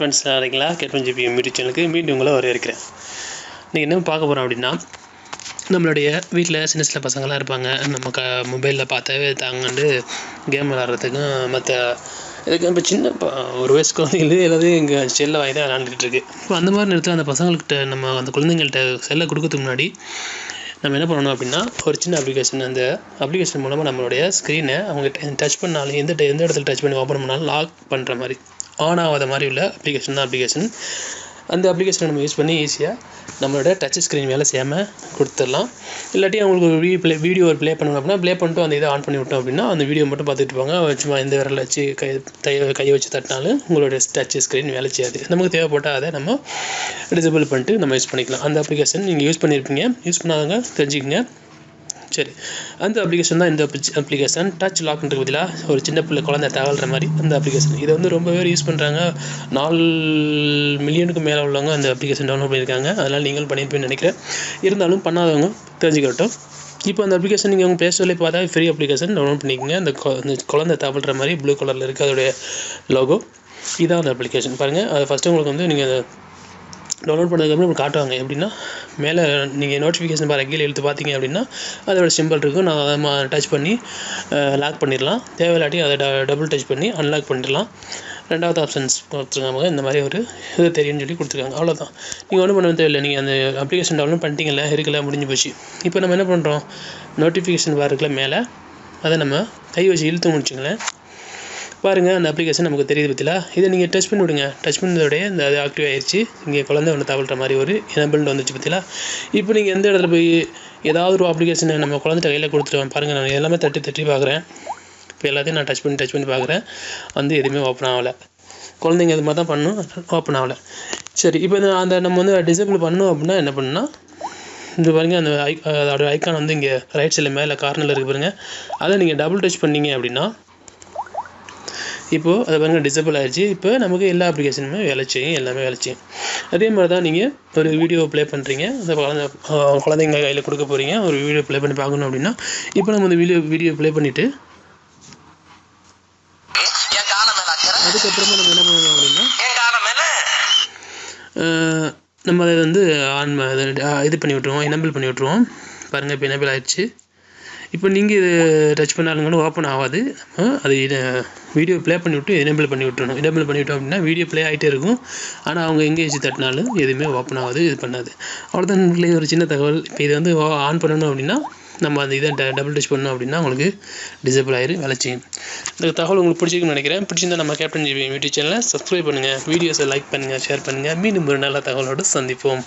Friends இருக்கீங்களா கேட்பன் GB YouTube சேனலுக்கு. மீண்டும் உங்களை வரவேற்கிறேன். இன்றைக்கி என்ன பார்க்க போகிறோம் அப்படின்னா நம்மளுடைய வீட்டில் சின்ன சின்ன பசங்களாம் இருப்பாங்க. நம்ம க மொபைலில் பார்த்தாவே தாங்கண்டு கேம் விளாட்றதுக்கும் மற்ற இதுக்கு இப்போ சின்ன ஒரு வயசு குழந்தைங்களே எல்லாத்தையும் இங்கே செல்லை வாங்கி தான் விளாண்டுட்டுருக்கு இப்போ அந்த மாதிரி நேரத்தில் அந்த பசங்கள்கிட்ட நம்ம அந்த குழந்தைங்கள்ட்ட செல்லை கொடுக்கறதுக்கு முன்னாடி நம்ம என்ன பண்ணணும் அப்படின்னா ஒரு சின்ன அப்ளிகேஷன் அந்த அப்ளிகேஷன் மூலமாக நம்மளுடைய ஸ்க்ரீனை அவங்க டச் பண்ணாலும் எந்த எந்த இடத்துல டச் பண்ணி ஓப்பன் பண்ணாலும் லாக் பண்ணுற மாதிரி. ஆன் ஆகாத மாதிரி உள்ள அப்ளிகேஷன் தான் அப்ளிகேஷன் அந்த அப்ளிகேஷனை நம்ம யூஸ் பண்ணி ஈஸியாக நம்மளோட டச் ஸ்க்ரீன் வேலை செய்யாமல் கொடுத்துடலாம். இல்லாட்டி அவங்களுக்கு ஒரு வீடியோ ப்ளே வீடியோ ப்ளே பண்ணணும் அப்படின்னா ப்ளே பண்ணிட்டு அந்த இதை ஆன் பண்ணி விட்டோம் அப்படின்னா அந்த வீடியோ மட்டும் பார்த்துட்டு இருப்பாங்க சும்மா எந்த விரல் வச்சு கை கையை கையை வச்சு தட்டினாலும் உங்களுடைய டச் ஸ்க்ரீன் வேலை செய்யாது. நமக்கு தேவைப்பட்டால் அதை நம்ம டிசபிள் பண்ணிட்டு நம்ம யூஸ் பண்ணிக்கலாம். அந்த அப்ளிகேஷன் நீங்கள் யூஸ் பண்ணியிருப்பீங்க யூஸ் பண்ணாதவங்க தெரிஞ்சுக்கங்க. சரி அந்த அப்ளிகேஷன் தான் இந்த அப்ளிகேஷன் டச் லாக்ன்றது பதிலாக ஒரு சின்ன பிள்ளை குழந்தை தகவல்ற மாதிரி அந்த அப்ளிகேஷன் இதை வந்து ரொம்ப பேர் யூஸ் பண்ணுறாங்க நாலு மில்லியனுக்கு மேலே உள்ளவங்க அந்த அப்ளிகேஷன் டவுன்லோட் பண்ணியிருக்காங்க. அதனால் நீங்களும் பண்ணியிருப்பேன்னு நினைக்கிறேன். இருந்தாலும் பண்ணாதவங்க தெரிஞ்சுக்கட்டும். இப்போ அந்த அப்ளிகேஷன் நீங்கள் உங்கள் ப்ளே ஸ்டோரில் பார்த்தா ஃப்ரீ அப்ளிகேஷன் டவுன்லோட் பண்ணிக்கோங்க. அந்த குழந்தை தவழ்கிற மாதிரி ப்ளூ கலரில் இருக்குது அதோடைய லோகோ இதான் அந்த அப்ளிகேஷன் பாருங்கள் அது ஃபஸ்ட்டு உங்களுக்கு வந்து நீங்கள் டவுன்லோட் பண்ணதுக்கப்புறம் உங்களுக்கு காட்டுவாங்க. எப்படின்னா மேலே நீங்கள் நோட்டிஃபிகேஷன் பாரு கீழே எழுத்து பார்த்தீங்க அப்படின்னா அதோட சிம்பிள் இருக்கும். நான் அதை டச் பண்ணி லாக் பண்ணிடலாம். தேவையில்லாட்டி அதை டபுள் டச் பண்ணி அன்லாக் பண்ணிடலாம். ரெண்டாவது ஆப்ஷன்ஸ் கொடுத்துருக்காங்க. இந்த மாதிரி ஒரு இது தெரியும்னு சொல்லி கொடுத்துருக்காங்க. அவ்வளோதான் நீங்கள் ஒன்றும் பண்ண தேவையில்லை. நீங்கள் அந்த அப்ளிகேஷன் டவுன்லோட் பண்ணிட்டீங்கல்ல இருக்குல்ல முடிஞ்சு போச்சு. இப்போ நம்ம என்ன பண்ணுறோம் நோட்டிஃபிகேஷன் பார் மேலே அதை நம்ம கை வச்சு இழுத்து முடிச்சுங்களேன். பாருங்கள் அந்த அப்ளிகேஷன் நமக்கு தெரியுது பற்றிலா இதை நீங்கள் டச் பண்ணி விடுங்க. டச் பண்ணதோடய இந்த அது ஆக்டிவ் ஆயிடுச்சு இங்கே குழந்தை ஒன்று தவழ்கிற மாதிரி ஒரு எனபிள்னு வந்துச்சு பற்றிலா இப்போ நீங்கள் எந்த இடத்துல போய் ஏதாவது ஒரு அப்ளிகேஷனை நம்ம குழந்தைகிட்ட கையில் கொடுத்துருவேன் பாருங்கள் நான் எல்லாமே தட்டி தட்டி பார்க்குறேன் இப்போ எல்லாத்தையும் நான் டச் பண்ணி டச் பண்ணி பார்க்குறேன் வந்து எதுவுமே ஓப்பன் ஆகலை. குழந்தைங்க இது மாதிரி தான் பண்ணும். ஓப்பன் ஆகலை. சரி இப்போ அந்த நம்ம வந்து டிசேபிள் பண்ணணும் அப்படின்னா என்ன பண்ணுன்னா இது பாருங்கள் அந்த ஐ அதோடய ஐக்கான் வந்து இங்கே ரைட் சைடில் மேலே கார்னரில் இருக்கு பாருங்கள் அதை நீங்கள் டபுள் டச் பண்ணீங்க அப்படின்னா இப்போது அதை பாருங்கள் டிசபிள் ஆகிடுச்சு இப்போ நமக்கு எல்லா அப்ளிகேஷனுமே வேலை செய்யும் எல்லாமே வேலை செய்யும். அதே மாதிரி தான் நீங்கள் ஒரு வீடியோ ப்ளே பண்ணுறீங்க அந்த குழந்தை குழந்தைங்க கையில் கொடுக்க போகிறீங்க ஒரு வீடியோ ப்ளே பண்ணி பார்க்கணும் அப்படின்னா இப்போ நம்ம அந்த வீடியோ வீடியோ ப்ளே பண்ணிவிட்டு அதுக்கப்புறமா நம்ம என்ன பண்ணணும் அப்படின்னா நம்ம அதை வந்து ஆன் அதை இது பண்ணி விட்ருவோம் எனபிள் பண்ணி விட்ருவோம் பாருங்கள் இப்போ எனபிள் ஆயிடுச்சு. இப்போ நீங்கள் இது டச் பண்ணாலுங்கன்னு ஓப்பன் ஆகாது. நம்ம அது வீடியோ ப்ளே பண்ணிவிட்டு எனேபிள் பண்ணி விட்டுணும் எனேபிள் பண்ணிவிட்டோம் அப்படின்னா வீடியோ ப்ளே ஆகிட்டே இருக்கும். ஆனால் அவங்க எங்கே வச்சு தட்டினாலும் எதுவுமே ஓப்பன் ஆகாது இது பண்ணாது. அவ்வளோதான் நண்பர்களே, ஒரு சின்ன தகவல். இப்போ இதை வந்து ஆன் பண்ணணும் அப்படின்னா நம்ம அந்த இதை டபுள் டச் பண்ணோம் அப்படின்னா உங்களுக்கு டிசபிள் ஆயிரும் வேலை செய்யும். இந்த தகவல் உங்களுக்கு பிடிச்சிருக்குன்னு நினைக்கிறேன். பிடிச்சிருந்தா நம்ம கேப்டன் ஜிபி யூடியூப் சேனலை சப்ஸ்கிரைப் பண்ணுங்கள் வீடியோஸை லைக் பண்ணுங்கள் ஷேர் பண்ணுங்கள் மீண்டும் ஒரு நல்ல தகவலோடு சந்திப்போம்.